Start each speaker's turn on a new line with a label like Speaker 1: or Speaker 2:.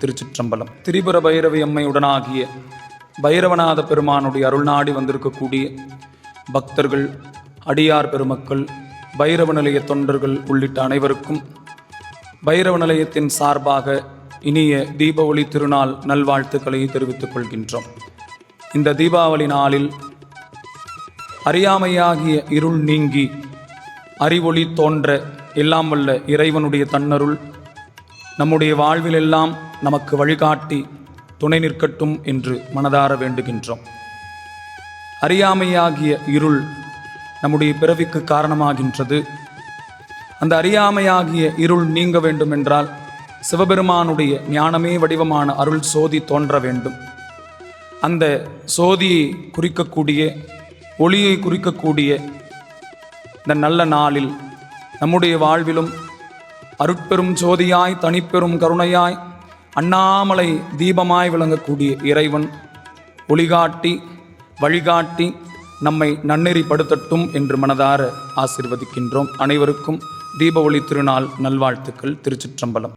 Speaker 1: திருச்சிற்றம்பலம். திரிபுர பைரவி அம்மையுடனாகிய பைரவநாத பெருமானுடைய அருள் நாடி வந்திருக்கக்கூடிய பக்தர்கள் அடியார் பெருமக்கள் பைரவ நிலைய தொண்டர்கள் உள்ளிட்ட அனைவருக்கும் பைரவ நிலையத்தின் சார்பாக இனிய தீபாவளி திருநாள் நல்வாழ்த்துக்களை தெரிவித்துக் கொள்கின்றோம். இந்த தீபாவளி நாளில் அறியாமையாகிய இருள் நீங்கி அறிவொளி தோன்ற எல்லாம் வல்ல இறைவனுடைய தன்னருள் நம்முடைய வாழ்விலெல்லாம் நமக்கு வழிகாட்டி துணை நிற்கட்டும் என்று மனதார வேண்டுகின்றோம். அறியாமையாகிய இருள் நம்முடைய பிறவிக்கு காரணமாகின்றது. அந்த அறியாமையாகிய இருள் நீங்க வேண்டுமென்றால் சிவபெருமானுடைய ஞானமே வடிவமான அருள் சோதி தோன்ற வேண்டும். அந்த சோதியை குறிக்கக்கூடிய ஒளியை குறிக்கக்கூடிய இந்த நல்ல நாளில் நம்முடைய வாழ்விலும் அருட்பெரும் ஜோதியாய் தனிப்பெரும் கருணையாய் அண்ணாமலை தீபமாய் விளங்கக்கூடிய இறைவன் ஒளிகாட்டி வழிகாட்டி நம்மை நன்னெறிப்படுத்தட்டும் என்று மனதார ஆசிர்வதிக்கின்றோம். அனைவருக்கும் தீப ஒளி திருநாள் நல்வாழ்த்துக்கள். திருச்சிற்றம்பலம்.